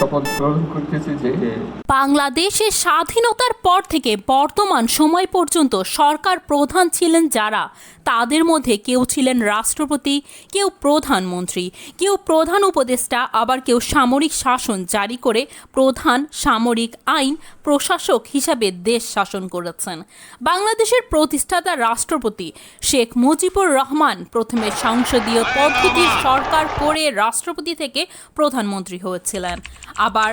শপথ গ্রহণ করতেছি যে বাংলাদেশের স্বাধীনতার পর থেকে বর্তমান সময় পর্যন্ত সরকার প্রধান ছিলেন যারা? তাদের মধ্যে কেউ ছিলেন রাষ্ট্রপতি কেউ প্রধানমন্ত্রী কেউ প্রধান উপদেষ্টা আবার কেউ সামরিক শাসন জারি করে প্রধান সামরিক আইন প্রশাসক হিসাবে দেশ শাসন করেছেন। বাংলাদেশের প্রতিষ্ঠাতা রাষ্ট্রপতি শেখ মুজিবুর রহমান প্রথমে সংসদীয় পদ্ধতির সরকার করে রাষ্ট্রপতি থেকে প্রধানমন্ত্রী হয়েছিলেন। আবার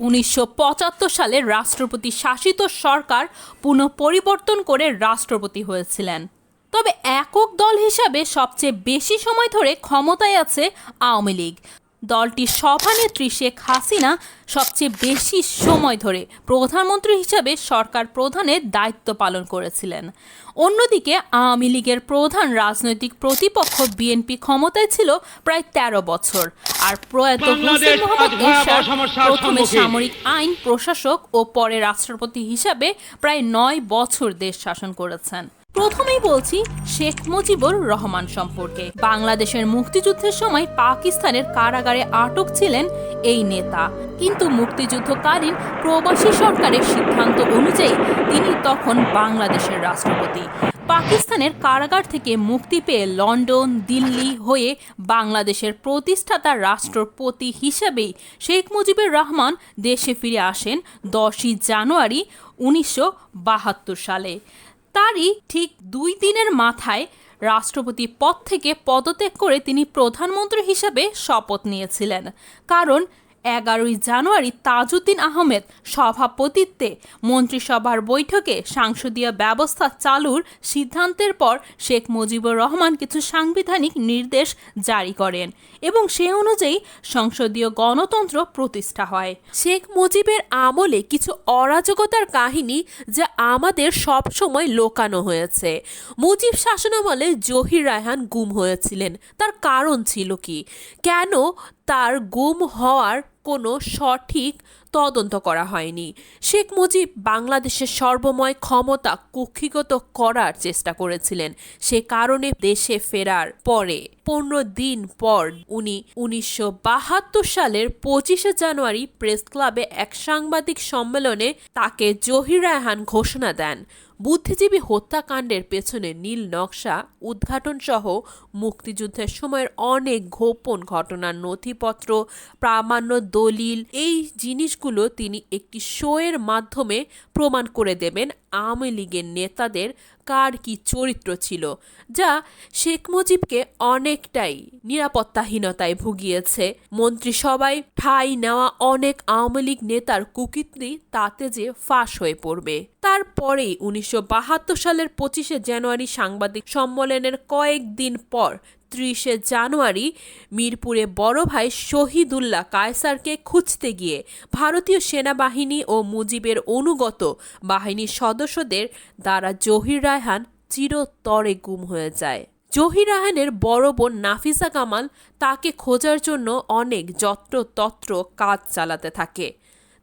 উনিশশো পঁচাত্তর সালে রাষ্ট্রপতি শাসিত সরকার পুনঃ পরিবর্তন করে রাষ্ট্রপতি হয়েছিলেন। তবে একক দল হিসাবে সবচেয়ে বেশি সময় ধরে ক্ষমতায় আছে আওয়ামী লীগ। দলটির সভানেত্রী শেখ হাসিনা সবচেয়ে বেশি সময় ধরে প্রধানমন্ত্রী হিসাবে সরকার প্রধানের দায়িত্ব পালন করেছিলেন। অন্যদিকে আওয়ামী লীগের প্রধান রাজনৈতিক প্রতিপক্ষ বিএনপি ক্ষমতায় ছিল প্রায় ১৩ বছর। আর প্রয়াত হোসেন মোহাম্মদ এরশাদ প্রথমে সামরিক আইন প্রশাসক ও পরে রাষ্ট্রপতি হিসাবে প্রায় নয় বছর দেশ শাসন করেছেন। প্রথমেই বলছি শেখ মুজিবুর রহমান সম্পর্কে। বাংলাদেশের মুক্তিযুদ্ধের সময় পাকিস্তানের কারাগারে আটক ছিলেন এই নেতা। কিন্তু মুক্তিযুদ্ধকালীন প্রবাসী সরকারের সিদ্ধান্ত অনুযায়ী তিনি তখন বাংলাদেশের রাষ্ট্রপতি। পাকিস্তানের কারাগার থেকে মুক্তি পেয়ে লন্ডন, দিল্লি হয়ে বাংলাদেশের প্রতিষ্ঠাতা রাষ্ট্রপতি হিসেবেই শেখ মুজিবুর রহমান দেশে ফিরে আসেন দশই জানুয়ারি উনিশশো বাহাত্তর সালে। তারই ঠিক দুই দিনের মাথায় রাষ্ট্রপতি পদ থেকে পদত্যাগ করে তিনি প্রধানমন্ত্রী হিসাবে শপথ নিয়েছিলেন। কারণ এগারোই জানুয়ারি তাজউদ্দিন আহমেদ সভাপতিত্বে মন্ত্রিসভার বৈঠকে সাংসদীয় ব্যবস্থা চালুর সিদ্ধান্তের পর শেখ মুজিবুর রহমান কিছু সাংবিধানিক নির্দেশ জারি করেন এবং সে অনুযায়ী সংসদীয় গণতন্ত্র প্রতিষ্ঠা হয়। শেখ মুজিবের আমলে কিছু অরাজকতার কাহিনী যা আমাদের সব সময় লোকানো হয়েছে। মুজিব শাসনামলে জহির রায়হান গুম হয়েছিলেন। তার কারণ ছিল কি? কেন তার গুম হওয়ার কোনো সঠিক তদন্ত করা হয়নি। শেখ মুজিব বাংলাদেশের সর্বময় ক্ষমতা কুক্ষিগত করার চেষ্টা করেছিলেন। সে কারণে দেশে ফেরার পরে পনেরো দিন পর উনি উনিশশো বাহাত্তর সালের পঁচিশে জানুয়ারি প্রেস ক্লাবে এক সাংবাদিক সম্মেলনে তাকে জহির রায়হান ঘোষণা দেন। বুদ্ধিজীবী হত্যাকাণ্ডের পেছনে নীল নকশা উদ্ঘাটন সহ মুক্তিযুদ্ধের সময়ের অনেক গোপন ঘটনার নথিপত্র, প্রামাণ্য দলিল, এই জিনিসগুলো তিনি একটি শোয়ের মাধ্যমে প্রমাণ করে দেবেন আওয়ামী লীগের নেতাদের কার কি চরিত্র ছিল, যা শেখ মুজিবকে অনেকটাই নিরাপত্তাহীনতায় ভুগিয়েছে। মন্ত্রিসভায় ঠাঁই নেওয়া অনেক আওয়ামী লীগ নেতার কুকীর্তি তাতে যে ফাঁস হয়ে পড়বে। তারপরেই উনিশশো বাহাত্তর সালের পঁচিশে জানুয়ারি সাংবাদিক সম্মেলনের কয়েকদিন পর ত্রিশে জানুয়ারি মিরপুরে বড় ভাই শহীদুল্লাহ কায়সারকে খুঁজতে গিয়ে ভারতীয় সেনাবাহিনী ও মুজিবের অনুগত বাহিনীর সদস্যদের দ্বারা জহির রায়হান চিরতরে গুম হয়ে যায়। জহির রায়হানের বড় বোন নাফিসা কামাল তাকে খোঁজার জন্য অনেক যত্রতত্র কাজ চালাতে থাকে।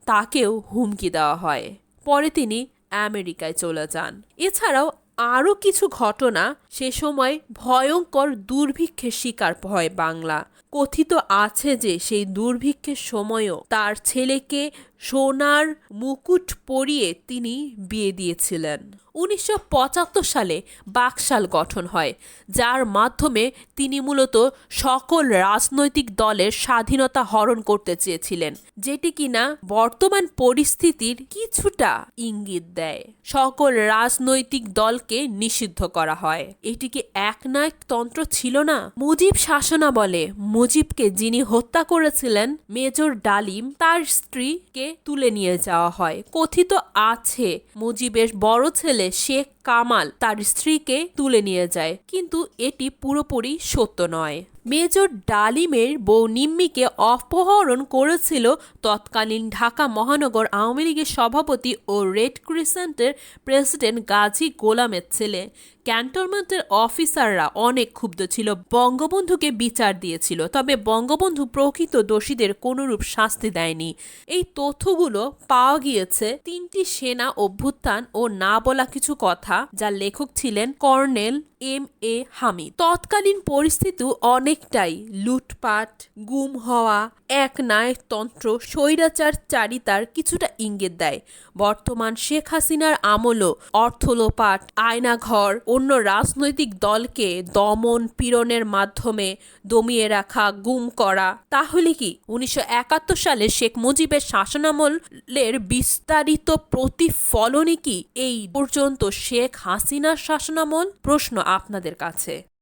তাকেও হুমকি দেওয়া হয়। পরে তিনি আমেরিকায় চলে যান। এছাড়াও আরও কিছু ঘটনা সে সময় ভয়ঙ্কর দুর্ভিক্ষের শিকার হয় বাংলা। কথিত আছে যে সেই দুর্ভিক্ষের সময়ও তার ছেলেকে সোনার মুকুট পরিয়ে তিনি বিয়ে দিয়েছিলেন। উনিশশো পঁচাত্তর সালে বাকশাল গঠন হয়, যার মাধ্যমে তিনি মূলত সকল রাজনৈতিক দলের স্বাধীনতা হরণ করতে চেয়েছিলেন, যেটি কিনা বর্তমান পরিস্থিতির কিছুটা ইঙ্গিত দেয়। সকল রাজনৈতিক দলকে নিষিদ্ধ করা হয়। এটি কি একনায়কতন্ত্র ছিল না? মুজিব শাসনাবলে মুজিবকে যিনি হত্যা করেছিলেন, মেজর ডালিম, তার স্ত্রীকে তুলে নিয়ে যাওয়া হয়। কথিত আছে মুজিবের বড় ছেলে শেখ কামাল তার স্ত্রীকে তুলে নিয়ে যায়। কিন্তু এটি পুরোপুরি সত্য নয়। মেজর ডালিমের বউ নিম্মিকে অপহরণ করেছিল। তৎকালীন ঢাকা মহানগর আওয়ামী লীগের সভাপতি ও রেড ক্রিসেন্টের প্রেসিডেন্ট গাজী গোলামের ছেলে। ক্যান্টনমেন্টের অফিসাররা অনেক ক্ষুব্ধ ছিল। বঙ্গবন্ধুকে বিচার দিয়েছিল। তবে বঙ্গবন্ধু প্রকৃত দোষীদের কোনরূপ শাস্তি দেয়নি। এই তথ্যগুলো পাওয়া গিয়েছে। তিনটি সেনা অভ্যুত্থান ও না বলা কিছু কথা যার লেখক ছিলেন কর্নেল এম এ হামিদ। তৎকালীন পরিস্থিতি অনেকটাই লুটপাট, গুম হওয়া, এক নায়কতন্ত্র, স্বৈরাচার চারিতার কিছুটা ইঙ্গিত দেয়। বর্তমান শেখ হাসিনার আমলও অর্থলোপাট, আয়নাঘর, অন্য রাজনৈতিক দলকে দমন পীড়নের মাধ্যমে দমিয়ে রাখা, গুম করা। তাহলে কি উনিশশো একাত্তর সালে শেখ মুজিবের শাসনামলের বিস্তারিত প্রতিফলনই কি এই পর্যন্ত শেখ হাসিনার শাসনামল? প্রশ্ন আপনাদের কাছে।